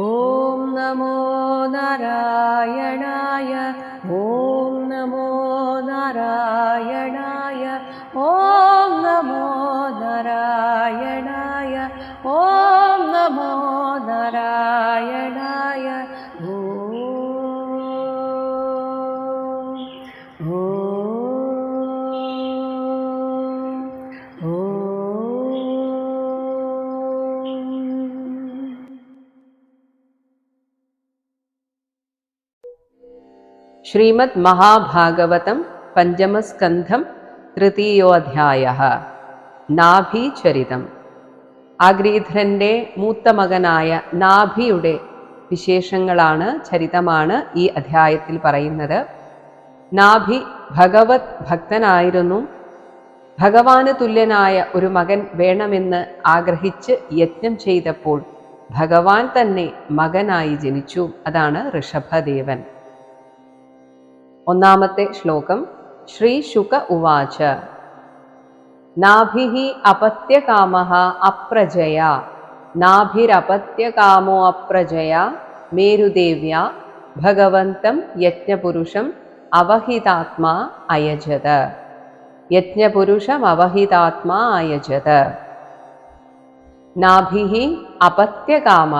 ॐ नमो नारायणाय ശ്രീമദ് മഹാഭാഗവതം പഞ്ചമസ്കന്ധം തൃതീയോധ്യായ. നാഭീചരിതം. ആഗ്രീധരന്റെ മൂത്ത മകനായ നാഭിയുടെ വിശേഷങ്ങളാണ് ചരിതമാണ് ഈ അധ്യായത്തിൽ പറയുന്നത്. നാഭി ഭഗവത് ഭക്തനായിരുന്നു. ഭഗവാന് തുല്യനായ ഒരു മകൻ വേണമെന്ന് ആഗ്രഹിച്ച് യജ്ഞം ചെയ്തപ്പോൾ ഭഗവാൻ തന്നെ മകനായി ജനിച്ചു. അതാണ് ഋഷഭദേവൻ. ഒന്നാമത്തെ ശ്ലോകം ശ്രീ ശുക ഉവാച. നാഭിः അപത്യകാമ അപ്രജയ നാഭിരപത്യകാമോ അപ്രജയ മേരുദേവ്യ ഭഗവന്തം യജ്ഞപുരുഷം അവഹിതാത്മാ അയജത്. യജ്ഞപുരുഷം അവഹിതാത്മാ അയജത്. അപത്യകാമ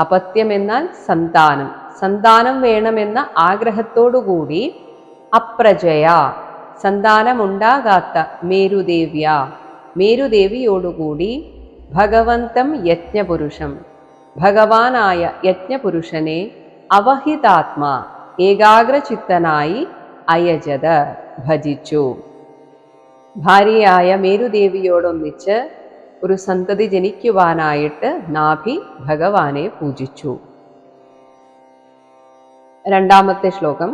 അപത്യം എന്നാൽ സന്താനം. സന്താനം വേണമെന്ന ആഗ്രഹത്തോടുകൂടി അപ്രജയ സന്താനമുണ്ടാകാത്ത മേരുദേവ്യ മേരുദേവിയോടുകൂടി ഭഗവന്തം യജ്ഞപുരുഷം ഭഗവാനായ യജ്ഞപുരുഷനെ അവഹിതാത്മാ ഏകാഗ്രചിത്തനായി അയജത് ഭജിച്ചു. ഭാര്യയായ മേരുദേവിയോടൊന്നിച്ച് ഒരു സന്തതി ജനിക്കുവാനായിട്ട് നാഭി ഭഗവാനെ പൂജിച്ചു. രണ്ടാമത്തെ ശ്ലോകം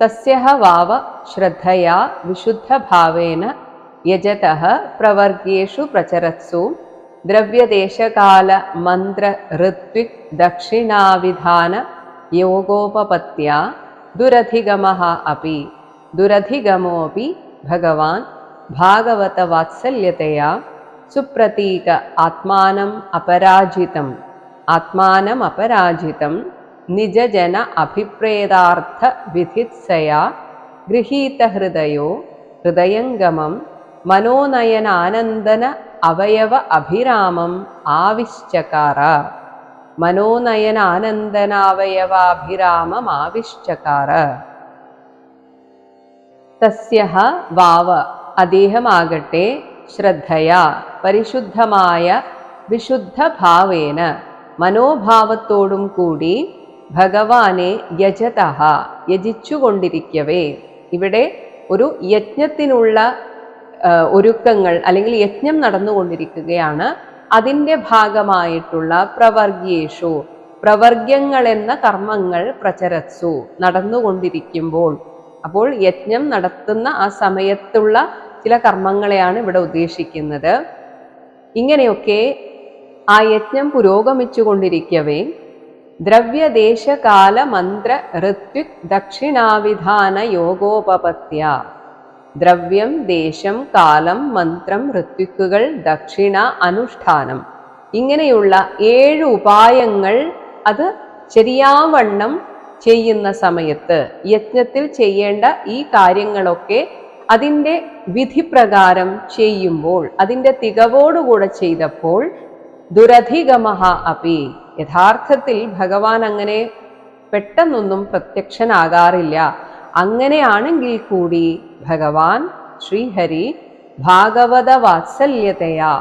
തസ്യ വാവ ശ്രദ്ധയാ വിശുദ്ധഭാവേന യജതഃ പ്രവർഗേഷു പ്രചരത്സു ദ്രവ്യദേശകാല മന്ത്ര ഋത്വിക് ദക്ഷിണാവിധാന യോഗോപപത്യ ദുരധിഗമഃ അപി ദുരധിഗമോപി ഭഗവാൻ ഭാഗവതവാത്സല്യതയാ സുപ്രതീക നിജജന അഭിപ്രേതാർത്ഥ വിധിത്സയാ ഗൃഹീതഹൃദയോ ഹൃദയംഗമം മനോനയനാനന്ദന അവയവ അഭിരാമം ആവിശ്ചകാര. മനോനയനാനന്ദനാവയവാഭിരാമമാവിശ്ചകാര തസ്യ വാവ അദ്ദേഹമാകട്ടെ ശ്രദ്ധയാ പരിശുദ്ധമായ വിശുദ്ധഭാവേന മനോഭാവത്തോടും കൂടി ഭഗവാനെ യജതഹ യജിച്ചുകൊണ്ടിരിക്കവേ. ഇവിടെ ഒരു യജ്ഞത്തിനുള്ള ഒരുക്കങ്ങൾ അല്ലെങ്കിൽ യജ്ഞം നടന്നുകൊണ്ടിരിക്കുകയാണ്. അതിന്റെ ഭാഗമായിട്ടുള്ള പ്രവർഗ്യേഷു പ്രവർഗ്യങ്ങൾ എന്ന കർമ്മങ്ങൾ പ്രചരത്സു നടന്നുകൊണ്ടിരിക്കുമ്പോൾ. അപ്പോൾ യജ്ഞം നടത്തുന്ന ആ സമയത്തുള്ള ചില കർമ്മങ്ങളെയാണ് ഇവിടെ ഉദ്ദേശിക്കുന്നത്. ഇങ്ങനെയൊക്കെ ആ യജ്ഞം പുരോഗമിച്ചു കൊണ്ടിരിക്കവേ ദ്രവ്യദേശകാല മന്ത്ര ഋത്വിക് ദക്ഷിണാവിധാന യോഗോപപത്യ ദ്രവ്യം ദേശം കാലം മന്ത്രം ഋത്വിക്കുകൾ ദക്ഷിണ അനുഷ്ഠാനം. ഇങ്ങനെയുള്ള ഏഴ് ഉപായങ്ങൾ അത് ശരിയാവണ്ണം ചെയ്യുന്ന സമയത്ത് യജ്ഞത്തിൽ ചെയ്യേണ്ട ഈ കാര്യങ്ങളൊക്കെ അതിന്റെ വിധിപ്രകാരം ചെയ്യുമ്പോൾ അതിന്റെ തികവോടുകൂടെ ചെയ്തപ്പോൾ ദുരധിഗമഹ അപി. യഥാർത്ഥത്തിൽ ഭഗവാൻ അങ്ങനെ പെട്ടെന്നൊന്നും പ്രത്യക്ഷനാകാറില്ല. അങ്ങനെയാണെങ്കിൽ കൂടി ഭഗവാൻ ശ്രീഹരി ഭാഗവത വാത്സല്യതയാ.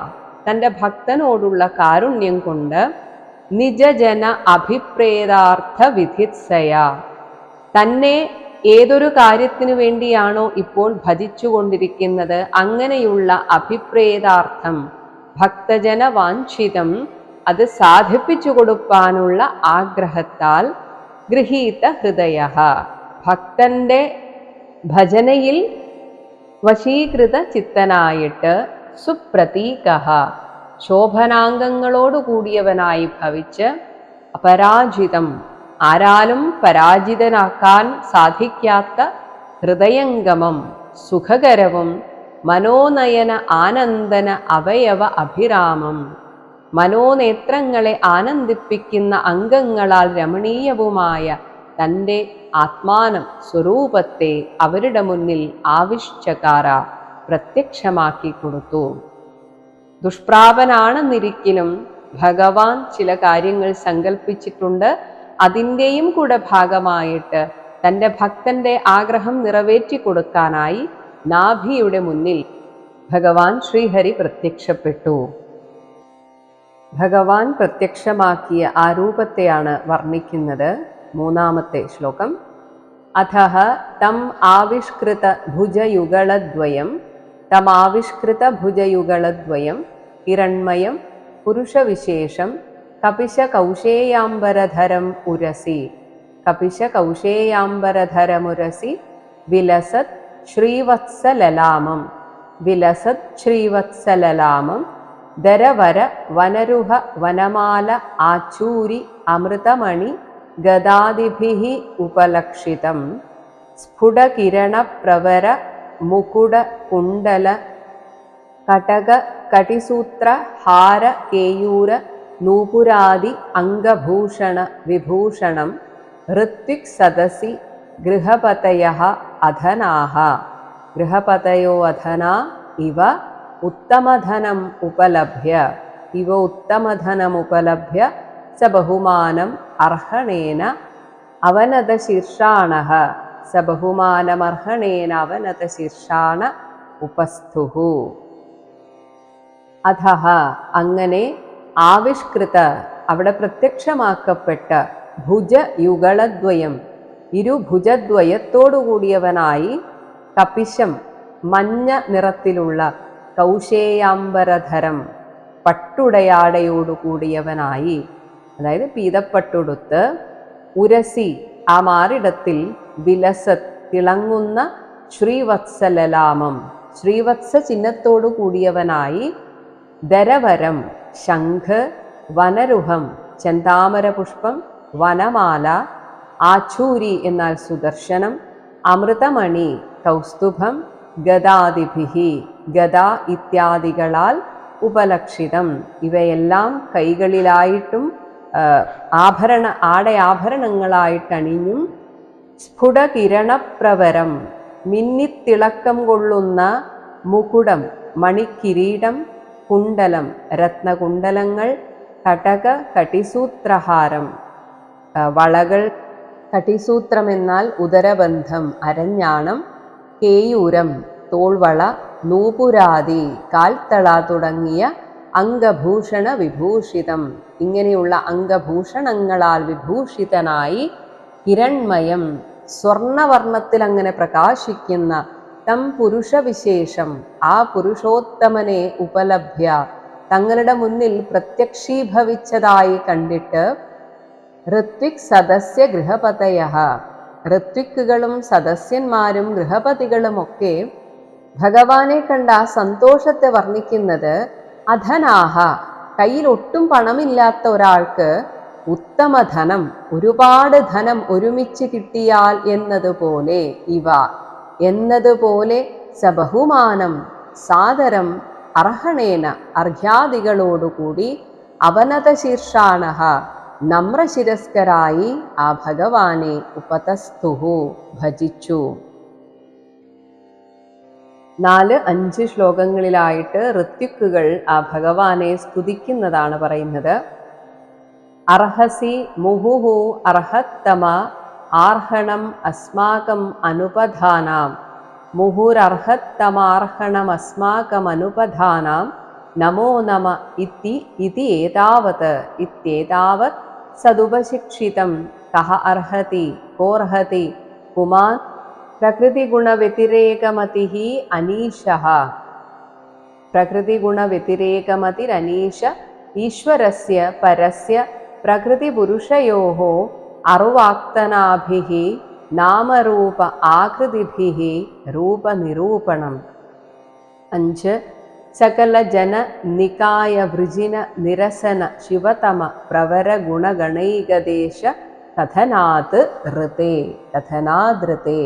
തന്റെ ഭക്തനോടുള്ള കാരുണ്യം കൊണ്ട് നിജജന അഭിപ്രേതാർത്ഥ വിധിത്സയ. തന്നെ ഏതൊരു കാര്യത്തിനു വേണ്ടിയാണോ ഇപ്പോൾ ഭജിച്ചുകൊണ്ടിരിക്കുന്നത് അങ്ങനെയുള്ള അഭിപ്രേതാർത്ഥം ഭക്തജന വാഞ്ചിതം അത് സാധിപ്പിച്ചു കൊടുക്കാനുള്ള ആഗ്രഹത്താൽ ഗൃഹീത ഹൃദയ. ഭക്തന്റെ ഭജനയിൽ വശീകൃത ചിത്തനായിട്ട് സുപ്രതീക. ശോഭനാംഗങ്ങളോട് കൂടിയവനായി ഭവിച്ച് അപരാജിതം ആരാലും പരാജിതനാക്കാൻ സാധിക്കാത്ത ഹൃദയംഗമം സുഖകരവും മനോനയന ആനന്ദന അവയവ അഭിരാമം. മനോനേത്രങ്ങളെ ആനന്ദിപ്പിക്കുന്ന അംഗങ്ങളാൽ രമണീയവുമായ തന്റെ ആത്മാനം സ്വരൂപത്തെ അവരുടെ മുന്നിൽ ആവിഷ്ചകാര പ്രത്യക്ഷമാക്കി കൊടുത്തു. ദുഷ്പ്രാപനാണെന്നിരിക്കലും ഭഗവാൻ ചില കാര്യങ്ങൾ സങ്കല്പിച്ചിട്ടുണ്ട് അതിന്റെയും കൂടെ ഭാഗമായിട്ട് തന്റെ ഭക്തന്റെ ആഗ്രഹം നിറവേറ്റി കൊടുക്കാനായി നാഭിയുടെ മുന്നിൽ ഭഗവാൻ ശ്രീഹരി പ്രത്യക്ഷപ്പെട്ടു. ഭഗവാൻ പ്രത്യക്ഷമാക്കിയ ആ രൂപത്തെയാണ് വർണിക്കുന്നത്. മൂന്നാമത്തെ ശ്ലോകം. അധഃ തം ആവിഷ്കൃത ഭുജയുഗളദ്വയം തമാവിഷ്കൃത ഭുജയുഗളദ്വയം ഹിരൺമയം പുരുഷവിശേഷം കപിശകൗശേയാംബരധരം ഉരസി. കപിശകൗശേയാംബരധരമുരസി വിലസത് ശ്രീവത്സലലാമം. വിലസത് ശ്രീവത്സലലാമം दरवर वनरुहवनमाल आचूरि अमृतमणि गदादिभिः उपलक्षितं स्फुटकिरणप्रवर स्फुटकिरणप्रवरमुकुडकुण्डल कटककटिसूत्रहारकेयूर नूपुरादि अङ्गभूषणविभूषणं हृत्विक्सदसि गृहपतयः अधनाः। गृहपतयो अधना इव ഉത്തമധനം ഉപലഭ്യ. ഇവ ഉത്തമധനമുപലഭ്യ സ ബഹുമാനം അർഹണേന അവനതശീർഷാണ സ ബഹുമാനമർഹണേന അവനതശീർഷാണ ഉപസ്ഥു അധ. അങ്ങനെ ആവിഷ്കൃത അവിടെ പ്രത്യക്ഷമാക്കപ്പെട്ട ഭുജയുഗളദ്വയം ഇരുഭുജദ്വയത്തോടുകൂടിയവനായി കപിശം മഞ്ഞ നിറത്തിലുള്ള കൗശേയാംബരധരം പട്ടുടയാടയോടുകൂടിയവനായി അതായത് പീതപ്പട്ടുടുത്ത് ഉരസി ആ മാറിടത്തിൽ വിലസത് തിളങ്ങുന്ന ശ്രീവത്സലലാമം ശ്രീവത്സ ചിഹ്നത്തോടു കൂടിയവനായി ദരവരം ശംഖ് വനരുഹം ചെന്താമര പുഷ്പം വനമാല ആച്ചൂരി എന്നാൽ സുദർശനം അമൃതമണി കൗസ്തുഭം ഗദാദിഭിഹി ഗദ ഇത്യാദികളാൽ ഉപലക്ഷിതം. ഇവയെല്ലാം കൈകളിലായിട്ടും ആഭരണ ആടയാഭരണങ്ങളായിട്ടണിഞ്ഞും സ്ഫുടകിരണപ്രവരം മിന്നിത്തിളക്കം കൊള്ളുന്ന മുകുടം മണിക്കിരീടം കുണ്ടലം രത്നകുണ്ടലങ്ങൾ കടക കടിസൂത്രഹാരം വളകൾ കടിസൂത്രം എന്നാൽ ഉദരബന്ധം അരഞ്ഞാണം കേയൂരം തോൾവള നൂപുരാതി കാൽത്തള തുടങ്ങിയ അംഗഭൂഷണ വിഭൂഷിതം. ഇങ്ങനെയുള്ള അംഗഭൂഷണങ്ങളാൽ വിഭൂഷിതനായി ഹിരൺമയം സ്വർണവർണത്തിൽ അങ്ങനെ പ്രകാശിക്കുന്ന തം പുരുഷവിശേഷം ആ പുരുഷോത്തമനെ ഉപലഭ്യ. തങ്ങളുടെ മുന്നിൽ പ്രത്യക്ഷീഭവിച്ചതായി കണ്ടിട്ട് ഋത്വിക് സദസ്യ ഗൃഹപതയ ഋത്വിക്കുകളും സദസ്യന്മാരും ഗൃഹപതികളുമൊക്കെ ഭഗവാനെ കണ്ട സന്തോഷത്തെ വർണിക്കുന്നത് അധനാഹ. കയ്യിൽ ഒട്ടും പണമില്ലാത്ത ഒരാൾക്ക് ഉത്തമ ധനം ഒരുപാട് ധനം ഒരുമിച്ച് കിട്ടിയാൽ എന്നതുപോലെ ഇവ. എന്നതുപോലെ സബഹുമാനം സാദരം അർഹണേന അർഹ്യാദികളോടുകൂടി അവനത ശീർഷാണ നമ്രശിരസ്കരായി ആ ഭഗവാനെ ഉപതസ്തുഹു ഭജിച്ചു. നാല് അഞ്ച് ശ്ലോകങ്ങളിലായിട്ട് ഋത്വിക്കുകൾ ആ ഭഗവാനെ സ്തുതിക്കുന്നതാണ് പറയുന്നത്. അർഹസി മുഹുഹു അർഹത്തമ ആർഹണം അസ്മാകം അനുപധാനാം. മുഹുരർഹത്തമാർഹണം അസ്മാകം അനുപധാനാം. നമോ നമ ഇത്തി ഇതി ഏതാവത് ഇത്യേതാവത് സതുപശിക്ഷിതം കഹ അർഹതി കോർഹതി പുമാൻ പ്രകൃതിഗുണവ്യതിരേകമതി അനീശ പ്രകൃതിഗുണവ്യതിരേകമതിരനീശ ഈശ്വരസ്യ പരസ്യ പ്രകൃതിപുരുഷയോ അറുവാക്തനാഭി നാമരൂപ ആകൃതിഭി രൂപനിരൂപണം അഞ്ച് സകല ജന നികായ വൃജിന നിരസന ശിവതമ പ്രവര ഗുണഗണൈകദേശ കഥനാത് ഋതേ കഥനാത് ഋതേ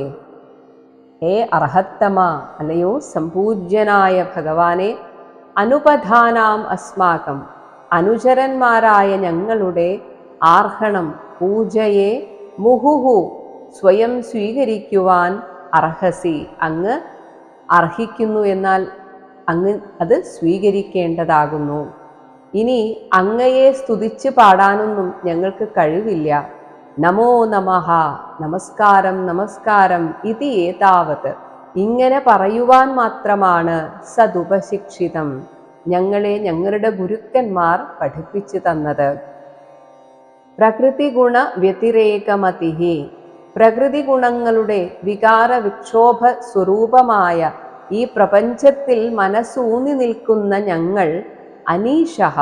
ഹേ അർഹത്തമ അല്ലയോ സമ്പൂജ്യനായ ഭഗവാനെ അനുപധാനാം അസ്മാകം അനുചരന്മാരായ ഞങ്ങളുടെ ആർഹണം പൂജയെ മുഹുഹു സ്വയം സ്വീകരിക്കുവാൻ അർഹസി. അങ്ങ് അർഹിക്കുന്നു എന്നാൽ അങ്ങ് അത് സ്വീകരിക്കേണ്ടതാകുന്നു. ഇനി അങ്ങയെ സ്തുതിച്ച് പാടാനൊന്നും ഞങ്ങൾക്ക് കഴിവില്ല. നമോ നമഃ നമസ്കാരം നമസ്കാരം ഇതി ഏതാവത്? ഇങ്ങനെ പറയുവാൻ മാത്രമാണ് സതുപശിക്ഷിതം ഞങ്ങളെ ഞങ്ങളുടെ ഗുരുക്കന്മാർ പഠിപ്പിച്ചു തന്നത്. പ്രകൃതി ഗുണ വ്യതിരേകമതിഹി പ്രകൃതി ഗുണങ്ങളുടെ വികാര വിക്ഷോഭ സ്വരൂപമായ ഈ പ്രപഞ്ചത്തിൽ മനസ്സൂന്നി നിൽക്കുന്ന ഞങ്ങൾ അനീഷഹ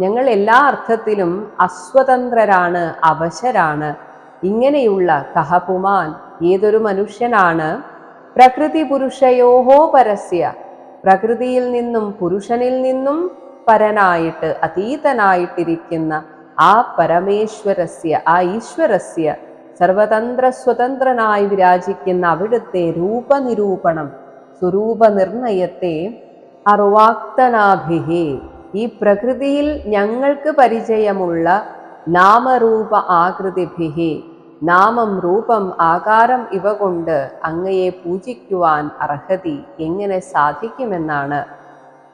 ഞങ്ങൾ എല്ലാ അർത്ഥത്തിലും അസ്വതന്ത്രരാണ് അവശരാണ്. ഇങ്ങനെയുള്ള കഹപുമാൻ ഏതൊരു മനുഷ്യനാണ്? പ്രകൃതി പുരുഷയോഹോ പരസ്യ. പ്രകൃതിയിൽ നിന്നും പുരുഷനിൽ നിന്നും പരനായിട്ട് അതീതനായിട്ടിരിക്കുന്ന ആ പരമേശ്വരസ്യ ആ ഈശ്വരസ്യ സർവതന്ത്ര സ്വതന്ത്രനായി വിരാജിക്കുന്ന അവിടുത്തെ രൂപനിരൂപണം സ്വരൂപനിർണയത്തെ അർവാക്തനാഭിഹി. ഈ പ്രകൃതിയിൽ ഞങ്ങൾക്ക് പരിചയമുള്ള നാമരൂപ ആകൃതിഭിഹി നാമം രൂപം ആകാരം ഇവ കൊണ്ട് അങ്ങയെ പൂജിക്കുവാൻ അർഹതി എങ്ങനെ സാധിക്കുമെന്നാണ്.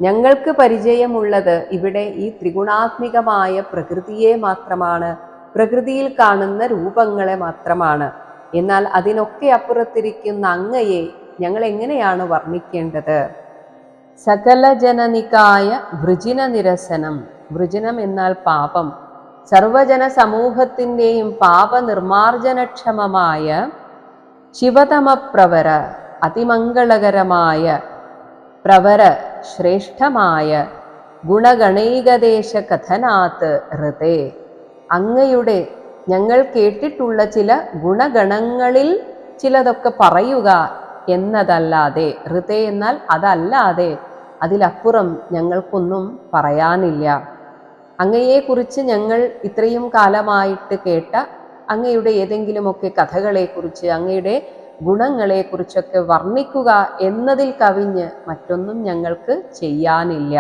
ഞങ്ങൾക്ക് പരിചയമുള്ളത് ഇവിടെ ഈ ത്രിഗുണാത്മികമായ പ്രകൃതിയെ മാത്രമാണ്. പ്രകൃതിയിൽ കാണുന്ന രൂപങ്ങളെ മാത്രമാണ്. എന്നാൽ അതിനൊക്കെ അപ്പുറത്തിരിക്കുന്ന അങ്ങയെ ഞങ്ങൾ എങ്ങനെയാണ് വർണിക്കേണ്ടത്? സകല ജനനികായ വൃജിന നിരസനം വൃജനം എന്നാൽ പാപം. സർവജന സമൂഹത്തിന്റെയും പാപനിർമാർജനക്ഷമമായ ശിവതമപ്രവര അതിമംഗളകരമായ പ്രവര ശ്രേഷ്ഠമായ ഗുണഗണൈകദേശ കഥനാത്ത് ഹൃദേ. അങ്ങയുടെ ഞങ്ങൾ കേട്ടിട്ടുള്ള ചില ഗുണഗണങ്ങളിൽ ചിലതൊക്കെ പറയുക എന്നതല്ലാതെ ഋതേ എന്നാൽ അതല്ലാതെ അതിലപ്പുറം ഞങ്ങൾക്കൊന്നും പറയാനില്ല. അങ്ങയെക്കുറിച്ച് ഞങ്ങൾ ഇത്രയും കാലമായിട്ട് കേട്ട അങ്ങയുടെ ഏതെങ്കിലുമൊക്കെ കഥകളെക്കുറിച്ച് അങ്ങയുടെ ഗുണങ്ങളെക്കുറിച്ചൊക്കെ വർണിക്കുക എന്നതിൽ കവിഞ്ഞ് മറ്റൊന്നും ഞങ്ങൾക്ക് ചെയ്യാനില്ല.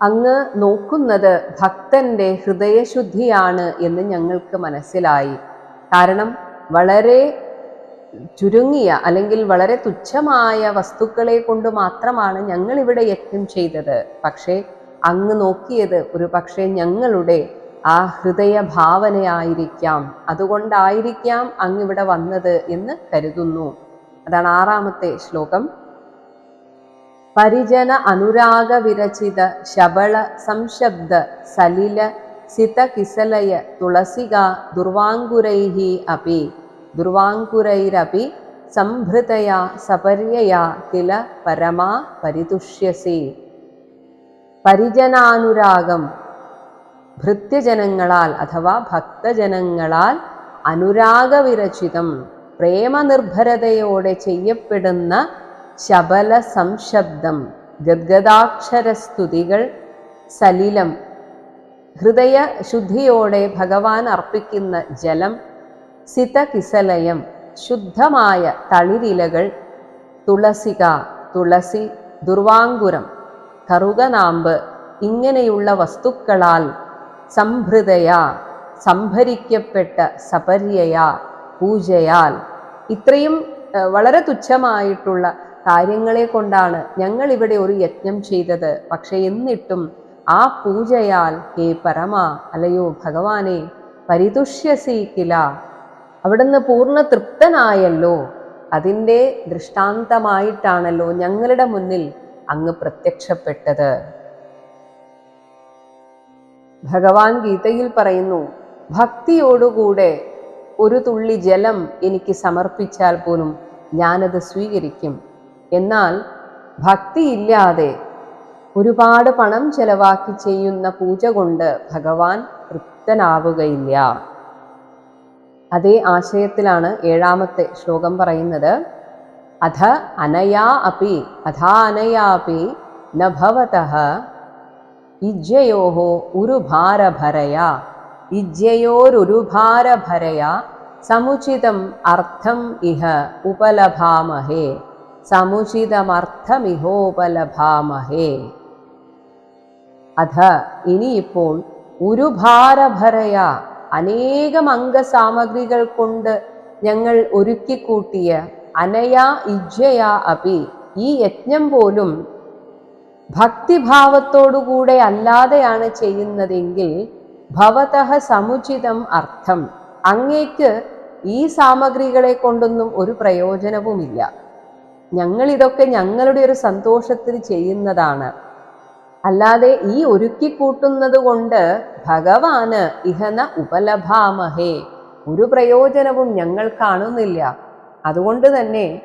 അങ്ങ് നോക്കുന്നത് ഭക്തന്റെ ഹൃദയശുദ്ധിയാണ് എന്ന് ഞങ്ങൾക്ക് മനസ്സിലായി. കാരണം വളരെ ചുരുങ്ങിയ അല്ലെങ്കിൽ വളരെ തുച്ഛമായ വസ്തുക്കളെ കൊണ്ട് മാത്രമാണ് ഞങ്ങൾ ഇവിടെ യജ്ഞം ചെയ്തത്. പക്ഷേ അങ്ങ് നോക്കിയത് ഒരു പക്ഷേ ഞങ്ങളുടെ ആ ഹൃദയ ഭാവനയായിരിക്കാം അതുകൊണ്ടായിരിക്കാം അങ്ങിവിടെ വന്നത് എന്ന് കരുതുന്നു. അതാണ് ആറാമത്തെ ശ്ലോകം. പരിജന അനുരാഗ വിരചിത ശബള സംശബ്ദ സലില സിത കിസലയ തുളസിക ദുർവാങ്കുരൈഹി അപി. ദുർവാങ്കുരൈരപി സംഭൃതയാ സപര്യയാ കില പരമാ പരിതുഷ്യസി. പരിജനാനുരാഗം ഭൃത്യജനങ്ങളാൽ അഥവാ ഭക്തജനങ്ങളാൽ അനുരാഗവിരചിതം. പ്രേമനിർഭരതയോടെ ചെയ്യപ്പെടുന്ന ശബല സംശബ്ദം ഗദ്ഗദാക്ഷരസ്തുതികൾ സലിലം. ഹൃദയ ശുദ്ധിയോടെ ഭഗവാൻ അർപ്പിക്കുന്ന ജലം. സിതകിസലയം ശുദ്ധമായ തളിരിലകൾ തുളസിക തുളസി ദുർവാങ്കുരം കറുകനാമ്പ് ഇങ്ങനെയുള്ള വസ്തുക്കളാൽ സംഭൃതയ സംഭരിക്കപ്പെട്ട സപര്യയ പൂജയാൽ. ഇത്രയും വളരെ തുച്ഛമായിട്ടുള്ള കാര്യങ്ങളെ കൊണ്ടാണ് ഞങ്ങൾ ഇവിടെ ഒരു യജ്ഞം ചെയ്തത്. പക്ഷേ എന്നിട്ടും ആ പൂജയാൽ ഹേ പരമ അലയോ ഭഗവാനെ പരിതുഷ്യസീക്കില അവിടുന്ന് പൂർണ തൃപ്തനായല്ലോ. അതിന്റെ ദൃഷ്ടാന്തമായിട്ടാണല്ലോ ഞങ്ങളുടെ മുന്നിൽ അങ്ങ് പ്രത്യക്ഷപ്പെട്ടത്. ഭഗവാൻ ഗീതയിൽ പറയുന്നു ഭക്തിയോടുകൂടെ ഒരു തുള്ളി ജലം എനിക്ക് സമർപ്പിച്ചാൽ പോലും ഞാനത് സ്വീകരിക്കും. എന്നാൽ ഭക്തിയില്ലാതെ ഒരുപാട് പണം ചെലവാക്കി ചെയ്യുന്ന പൂജ കൊണ്ട് ഭഗവാൻ തൃപ്തനാവുകയില്ല. അതേ ആശയത്തിലാണ് ഏഴാമത്തെ ശ്ലോകം പറയുന്നത്. അധ അനയാ അപി അഥാ അനയാ അപ്പി നഭവത ഇജ്ജയോ ഉരുഭാരഭരയാ ഇജ്ജയോരുരുഭാരഭരയാ. സമുചിതം അർത്ഥം ഇഹ ഉപലഭാമഹേ. സമുചിതമർത്ഥമിഹോപലഭാമഹേ. അധ ഇനിയിപ്പോൾ ഉരുഭാരഭരയ അനേകം അംഗസാമഗ്രികൾ കൊണ്ട് ഞങ്ങൾ ഒരുക്കിക്കൂട്ടിയ അനയാ ഇജ്ജയാ അപി. ഈ യജ്ഞം പോലും ഭക്തിഭാവത്തോടുകൂടെ അല്ലാതെയാണ് ചെയ്യുന്നതെങ്കിൽ ഭവതഃ സമുചിതം അർത്ഥം. അങ്ങേക്ക് ഈ സാമഗ്രികളെ കൊണ്ടൊന്നും ഒരു പ്രയോജനവുമില്ല. ഞങ്ങളിതൊക്കെ ഞങ്ങളുടെ ഒരു സന്തോഷത്തിന് ചെയ്യുന്നതാണ്. അല്ലാതെ ഈ ഒരുക്കിക്കൂട്ടുന്നത് കൊണ്ട് ഭഗവാന് ഇഹന ഉപലഭാമഹേ. ഒരു പ്രയോജനവും ഞങ്ങൾ കാണുന്നില്ല. അതുകൊണ്ട് തന്നെ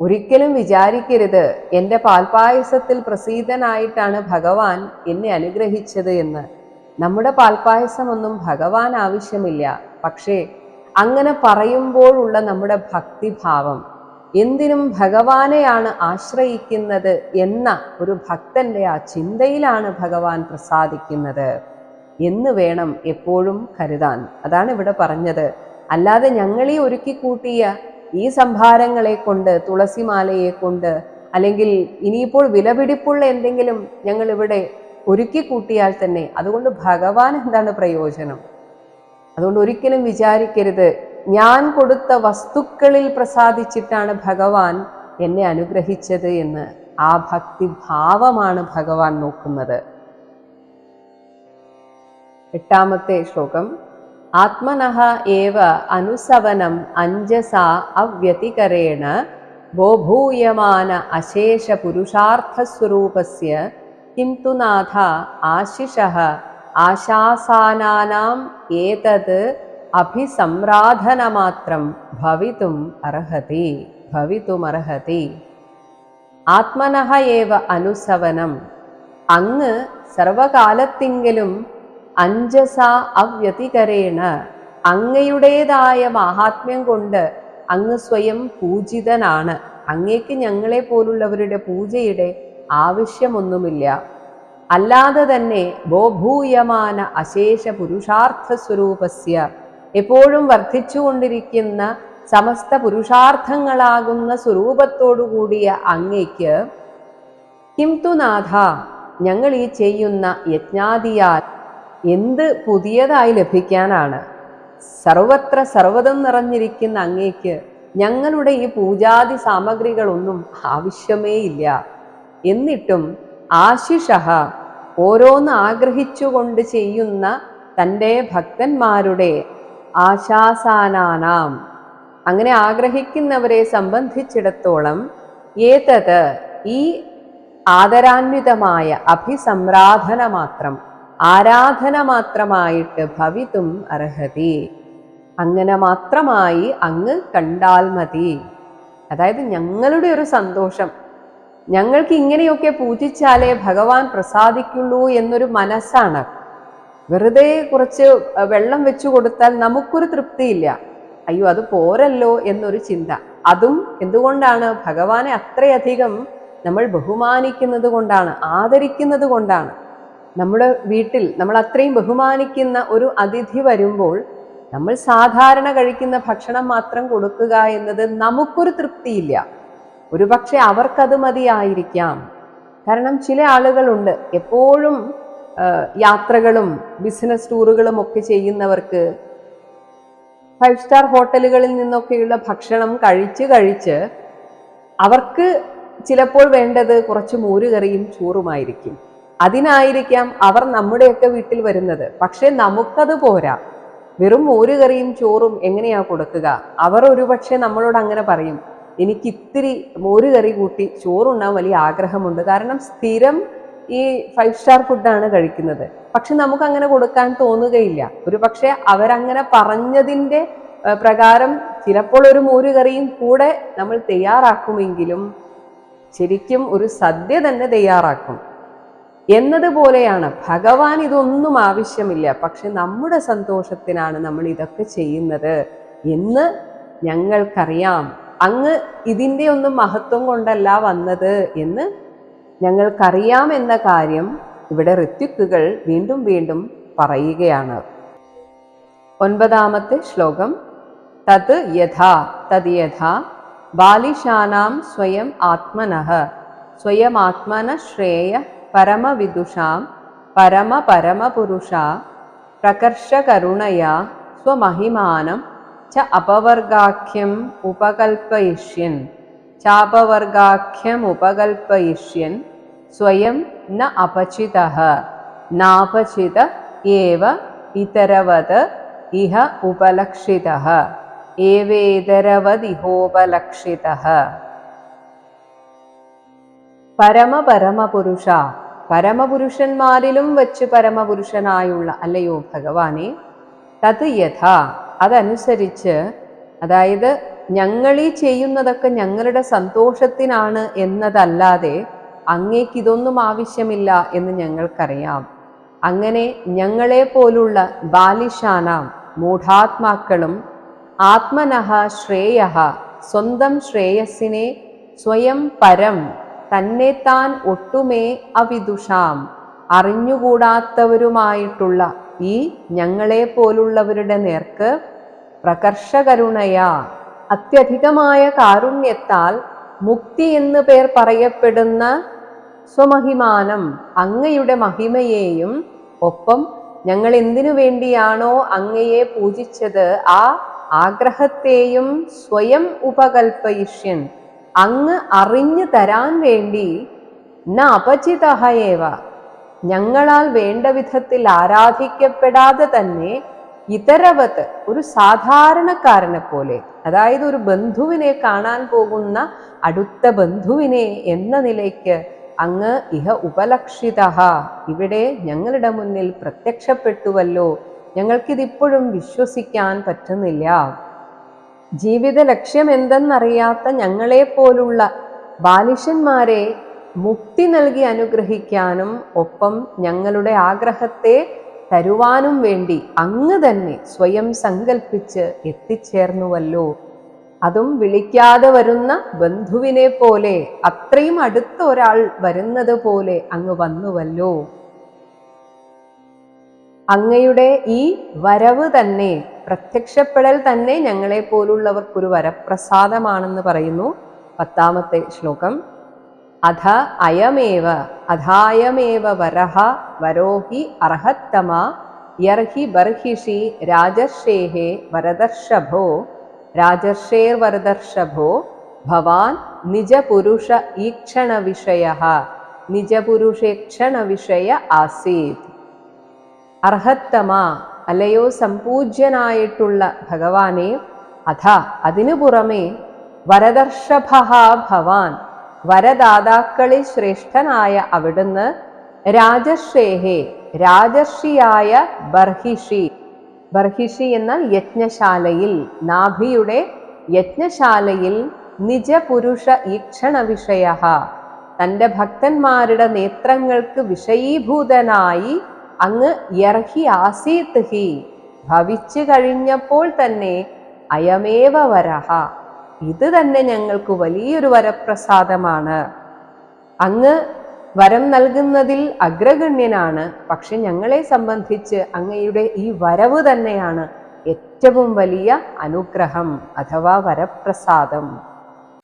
ഒരിക്കലും വിചാരിക്കരുത്. എന്റെ പാൽപായസത്തിൽ പ്രസീതനായിട്ടാണ് ഭഗവാൻ എന്നെ അനുഗ്രഹിച്ചത് എന്ന്. നമ്മുടെ പാൽപായസമൊന്നും ഭഗവാൻ ആവശ്യമില്ല. പക്ഷേ അങ്ങനെ പറയുമ്പോഴുള്ള നമ്മുടെ ഭക്തിഭാവം എന്തിനും ഭഗവാനെയാണ് ആശ്രയിക്കുന്നത് എന്ന ഒരു ഭക്തന്റെ ആ ചിന്തയിലാണ് ഭഗവാൻ പ്രസാദിക്കുന്നത്. എന്ന് വേണം എപ്പോഴും കരുതാൻ. അതാണ് ഇവിടെ പറഞ്ഞത്. അല്ലാതെ ഞങ്ങളീ ഒരുക്കി കൂട്ടിയ ഈ സംഭാരങ്ങളെ കൊണ്ട് തുളസിമാലയെ കൊണ്ട് അല്ലെങ്കിൽ ഇനിയിപ്പോൾ വിലപിടിപ്പുള്ള എന്തെങ്കിലും ഞങ്ങൾ ഇവിടെ ഒരുക്കി കൂട്ടിയാൽ തന്നെ അതുകൊണ്ട് ഭഗവാൻ എന്താണ് പ്രയോജനം? അതുകൊണ്ട് ഒരിക്കലും വിചാരിക്കരുത്. ഞാൻ കൊടുത്ത വസ്തുക്കളിൽ പ്രസാദിച്ചിട്ടാണ് ഭഗവാൻ എന്നെ അനുഗ്രഹിച്ചത് എന്ന് ആ ഭക്തിഭാവമാണ് ഭഗവാൻ നോക്കുന്നത്. എട്ടാമത്തെ ശ്ലോകം. ആത്മനഃ ഏവ അനുസവനം അഞ്ജസ അവ്യതികരേണ ബോഭൂയമാന അശേഷ പുരുഷാർത്ഥസ്വരൂപസ്യ കിംതു നാഥ ആശിഷഃ ആശാസാനാനാം ഏതത് അഭിസംരാധനമാത്രം ഭവിതും അർഹതി ഭവിതുമർഹതി ആത്മനഹ ഏവ അനുസവനം. അങ്ങ് സർവകാലത്തിങ്കിലും അഞ്ജസ അവ്യതികരേണ അങ്ങയുടേതായ മാഹാത്മ്യം കൊണ്ട് അങ്ങ് സ്വയം പൂജിതനാണ്. അങ്ങേക്ക് ഞങ്ങളെ പോലുള്ളവരുടെ പൂജയുടെ ആവശ്യമൊന്നുമില്ല. അല്ലാതെ തന്നെ ബോഭൂയമാന അശേഷ പുരുഷാർത്ഥ സ്വരൂപസ്യ എപ്പോഴും വർദ്ധിച്ചുകൊണ്ടിരിക്കുന്ന സമസ്ത പുരുഷാർത്ഥങ്ങളാകുന്ന സ്വരൂപത്തോടുകൂടിയ അങ്ങയ്ക്ക് കിംതുനാഥ ഞങ്ങൾ ഈ ചെയ്യുന്ന യജ്ഞാദിയാൽ എന്ത് പുതിയതായി ലഭിക്കാനാണ്? സർവത്ര സർവതം നിറഞ്ഞിരിക്കുന്ന അങ്ങേക്ക് ഞങ്ങളുടെ ഈ പൂജാതി സാമഗ്രികളൊന്നും ആവശ്യമേ ഇല്ല എന്നിട്ടും ആശിഷ ഓരോന്ന് ആഗ്രഹിച്ചുകൊണ്ട് ചെയ്യുന്ന തന്റെ ഭക്തന്മാരുടെ ആശാസാനാനാം. അങ്ങനെ ആഗ്രഹിക്കുന്നവരെ സംബന്ധിച്ചിടത്തോളം ഏതത് ഈ ആദരാന്വിതമായ അഭിസംരാധന മാത്രം ആരാധന മാത്രമായിട്ട് ഭവിതും അർഹതി. അങ്ങനെ മാത്രമായി അങ്ങ് കണ്ടാൽ മതി. അതായത് ഞങ്ങളുടെ ഒരു സന്തോഷം. ഞങ്ങൾക്ക് ഇങ്ങനെയൊക്കെ പൂജിച്ചാലേ ഭഗവാൻ പ്രസാദിക്കുള്ളൂ എന്നൊരു മനസ്സാണ്. വെറുതെ കുറച്ച് വെള്ളം വെച്ചു കൊടുത്താൽ നമുക്കൊരു തൃപ്തിയില്ല. അയ്യോ അത് പോരല്ലോ എന്നൊരു ചിന്ത. അതും എന്തുകൊണ്ടാണ്? ഭഗവാനെ അത്രയധികം നമ്മൾ ബഹുമാനിക്കുന്നത് കൊണ്ടാണ് ആദരിക്കുന്നത് കൊണ്ടാണ്. നമ്മുടെ വീട്ടിൽ നമ്മൾ അത്രയും ബഹുമാനിക്കുന്ന ഒരു അതിഥി വരുമ്പോൾ നമ്മൾ സാധാരണ കഴിക്കുന്ന ഭക്ഷണം മാത്രം കൊടുക്കുക എന്നത് നമുക്കൊരു തൃപ്തിയില്ല. ഒരുപക്ഷെ അവർക്കത് മതിയായിരിക്കാം. കാരണം ചില ആളുകളുണ്ട്. എപ്പോഴും യാത്രകളും ബിസിനസ് ടൂറുകളും ഒക്കെ ചെയ്യുന്നവർക്ക് ഫൈവ് സ്റ്റാർ ഹോട്ടലുകളിൽ നിന്നൊക്കെയുള്ള ഭക്ഷണം കഴിച്ച് കഴിച്ച് അവർക്ക് ചിലപ്പോൾ വേണ്ടത് കുറച്ച് മോരുകറിയും ചോറുമായിരിക്കും. അതിനായിരിക്കാം അവർ നമ്മുടെയൊക്കെ വീട്ടിൽ വരുന്നത്. പക്ഷേ നമുക്കത് പോരാ. വെറും മോരുകറിയും ചോറും എങ്ങനെയാ കൊടുക്കുക? അവർ ഒരുപക്ഷെ നമ്മളോട് അങ്ങനെ പറയും. എനിക്ക് ഇത്തിരി മോരുകറി കൂട്ടി ചോറുണ്ണാൻ വലിയ ആഗ്രഹമുണ്ട്. കാരണം സ്ഥിരം ഈ ഫൈവ് സ്റ്റാർ ഫുഡാണ് കഴിക്കുന്നത്. പക്ഷെ നമുക്ക് അങ്ങനെ കൊടുക്കാൻ തോന്നുകയില്ല. ഒരു പക്ഷെ അവരങ്ങനെ പറഞ്ഞതിന്റെ പ്രകാരം ചിലപ്പോൾ ഒരു മോരുകറിയും കൂടെ നമ്മൾ തയ്യാറാക്കുമെങ്കിലും ശരിക്കും ഒരു സദ്യ തന്നെ തയ്യാറാക്കും. എന്നതുപോലെയാണ് ഭഗവാൻ ഇതൊന്നും ആവശ്യമില്ല. പക്ഷെ നമ്മുടെ സന്തോഷത്തിനാണ് നമ്മൾ ഇതൊക്കെ ചെയ്യുന്നത് എന്ന് ഞങ്ങൾക്കറിയാം. അങ്ങ് ഇതിന്റെ ഒന്നും മഹത്വം കൊണ്ടല്ല വന്നത് എന്ന് ഞങ്ങൾക്കറിയാം എന്ന കാര്യം ഇവിടെ ഋത്വിക്കുകൾ വീണ്ടും വീണ്ടും പറയുകയാണ്. ഒൻപതാമത്തെ ശ്ലോകം. തത് യഥാ തത് യഥാ ബാലിഷാനാം സ്വയം ആത്മനഃ സ്വയമാത്മന ശ്രേയ പരമവിദുഷാം പരമപരമപുരുഷ പ്രകർഷകരുണയാ സ്വമഹിമാനം ച അപവർഗാഖ്യം ഉപകൽപ്പയിഷ്യൻ ചാപവർഗാഖ്യമുപകൽപ്പയിഷ്യൻ സ്വയം ന അപചിത. നാപചിത ഏവ ഇതരവത് ഇഹ ഉപലക്ഷിത. ഏവേതരവതിഹോപലക്ഷിത. പരമപരമപുരുഷ പരമപുരുഷന്മാരിലും വച്ച് പരമപുരുഷനായുള്ള അല്ലയോ ഭഗവാനെ? തത് യഥ അതനുസരിച്ച് അതായത് ഞങ്ങളീ ചെയ്യുന്നതൊക്കെ ഞങ്ങളുടെ സന്തോഷത്തിനാണ് എന്നതല്ലാതെ അങ്ങേക്ക് ഇതൊന്നും ആവശ്യമില്ല എന്ന് ഞങ്ങൾക്കറിയാം. അങ്ങനെ ഞങ്ങളെ പോലുള്ള ബാലിഷാനാം മൂഢാത്മാക്കളും ആത്മനഹ ശ്രേയ സ്വന്തം ശ്രേയസ്സിനെ സ്വയം പരം തന്നെത്താൻ ഒട്ടുമേ അവിദുഷാം. അറിഞ്ഞുകൂടാത്തവരുമായിട്ടുള്ള ഈ ഞങ്ങളെ പോലുള്ളവരുടെ നേർക്ക് പ്രകർഷകരുണയാ. അത്യധികമായ കാരുണ്യത്താൽ മുക്തി എന്ന് പേർ പറയപ്പെടുന്ന സ്വമഹിമാനം അങ്ങയുടെ മഹിമയെയും ഒപ്പം ഞങ്ങൾ എന്തിനു വേണ്ടിയാണോ അങ്ങയെ പൂജിച്ചത് ആ ആഗ്രഹത്തെയും സ്വയം ഉപകൽപ്പയിഷ്യൻ അങ്ങ് അറിഞ്ഞു തരാൻ വേണ്ടി ന അപചിതഹയേവ ഞങ്ങളാൽ വേണ്ട വിധത്തിൽ ആരാധിക്കപ്പെടാതെ തന്നെ ഇതരവത്ത് ഒരു സാധാരണക്കാരനെ പോലെ അതായത് ഒരു ബന്ധുവിനെ കാണാൻ പോകുന്ന അടുത്ത ബന്ധുവിനെ എന്ന നിലയ്ക്ക് അങ്ങ് ഇഹ ഉപലക്ഷിത ഇവിടെ ഞങ്ങളുടെ മുന്നിൽ പ്രത്യക്ഷപ്പെട്ടുവല്ലോ. ഞങ്ങൾക്കിതിപ്പോഴും വിശ്വസിക്കാൻ പറ്റുന്നില്ല. ജീവിത ലക്ഷ്യം എന്തെന്നറിയാത്ത ഞങ്ങളെപ്പോലുള്ള ബാലിഷന്മാരെ മുക്തി നൽകി അനുഗ്രഹിക്കാനും ഒപ്പം ഞങ്ങളുടെ ആഗ്രഹത്തെ തരുവാനും വേണ്ടി അങ്ങ് തന്നെ സ്വയം സങ്കൽപ്പിച്ച് എത്തിച്ചേർന്നുവല്ലോ. അതും വിളിക്കാതെ വരുന്ന ബന്ധുവിനെ പോലെ അത്രയും അടുത്ത ഒരാൾ വരുന്നത് പോലെ അങ്ങ് വന്നുവല്ലോ. അങ്ങയുടെ ഈ വരവ് തന്നെ പ്രത്യക്ഷപ്പെടൽ തന്നെ ഞങ്ങളെ പോലുള്ളവർക്കൊരു വരപ്രസാദമാണെന്ന് പറയുന്നു പത്താമത്തെ ശ്ലോകം. അധ അയമേവ അധായമേവ വരഹ വരോഹി അർഹത്തമ യർഹി ബർഹിഷി രാജർഷേഹേ വരദർഷഭോ രാജർഷേർ വരദർഷഭോ ഭവാൻ നിജപുരുഷ ഈക്ഷണ വിഷയ നിജപുരുഷേക്ഷണ ആസീത്. അർഹത്തമ അലയോ സമ്പൂജ്യനായിട്ടുള്ള ഭഗവാനെ അഥ അതിനു പുറമേ വരദർഷഭ ഭവാൻ വരദാതാക്കളിൽ ശ്രേഷ്ഠനായ അവിടുന്ന് രാജർഷേഹേ രാജർഷിയായ ബർഹിഷി ബർഹിഷി എന്നാൽ യജ്ഞശാലയിൽ നാഭിയുടെ യജ്ഞശാലയിൽ നിജപുരുഷ ഈക്ഷണ വിഷയ തന്റെ ഭക്തന്മാരുടെ നേത്രങ്ങൾക്ക് വിഷയീഭൂതനായി അങ്ങ് യർഹി ആസീത് ഹി. ഭവിച്ചു കഴിഞ്ഞപ്പോൾ തന്നെ അയമേവ വരഹ. ഇത് തന്നെ ഞങ്ങൾക്ക് വലിയൊരു വരപ്രസാദമാണ്. അങ്ങ് വരം നൽകുന്നതിൽ അഗ്രഗണ്യനാണ്. പക്ഷെ ഞങ്ങളെ സംബന്ധിച്ച് അങ്ങയുടെ ഈ വരവ് തന്നെയാണ് ഏറ്റവും വലിയ അനുഗ്രഹം അഥവാ വരപ്രസാദം.